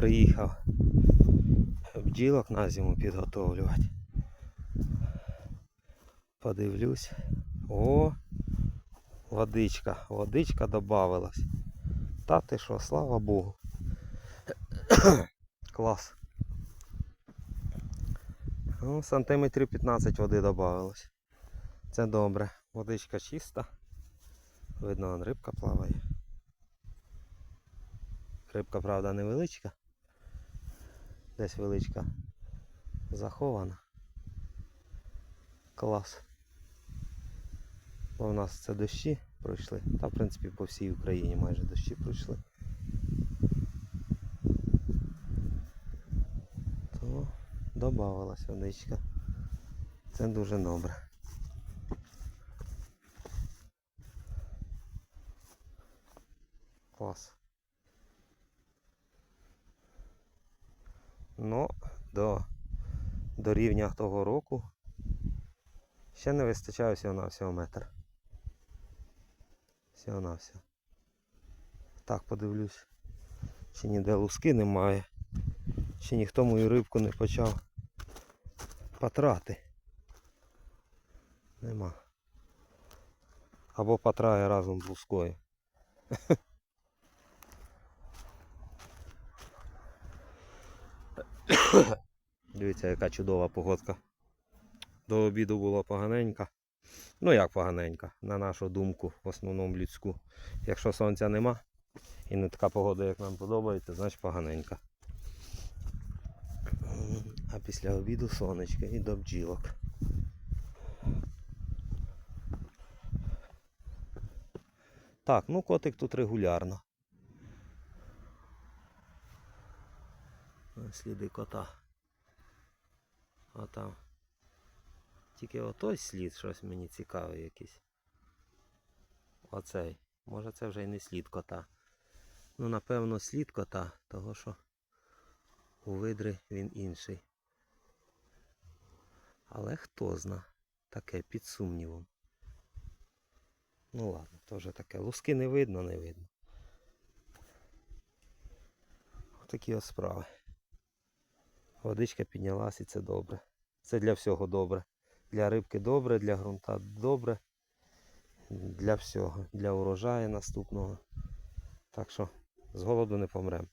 Приїхав бджілок на зиму підготовлювати. Подивлюсь. О, водичка, водичка додавалась. Та ти що, слава Богу. Клас. Ну, сантиметрів 15 води додавалось. Це добре. Водичка чиста. Видно, рибка плаває. Рибка, правда, невеличка. Десь величка захована. Клас. Бо в нас це дощі пройшли. Та в принципі по всій Україні майже дощі пройшли. То додавалась водичка. Це дуже добре. Клас. Ну, до, до рівня того року ще не вистачає всього на всього метр. Всього на все. Так подивлюсь. Чи ніде луски немає. Чи ніхто мою рибку не почав потрати. Нема. Або потрає разом з лускою. Дивіться, яка чудова погодка. До обіду було поганенька. Ну як поганенька, на нашу думку, в основному людську. Якщо сонця нема і не така погода, як нам подобається, значить поганенька. А після обіду сонечко і до бджілок. Так, ну котик тут регулярно. Сліди кота. А там. Тільки отой слід щось мені цікавий якийсь. Оцей. Може це вже й не слід кота. Ну, напевно, слід кота, того що у видри він інший. Але хто зна, таке під сумнівом. Ну ладно, то вже таке. Луски не видно, не видно. Такі ось справи. Водичка піднялась і це добре. Це для всього добре. Для рибки добре, для ґрунта добре. Для всього. Для урожаю наступного. Так що з голоду не помремо.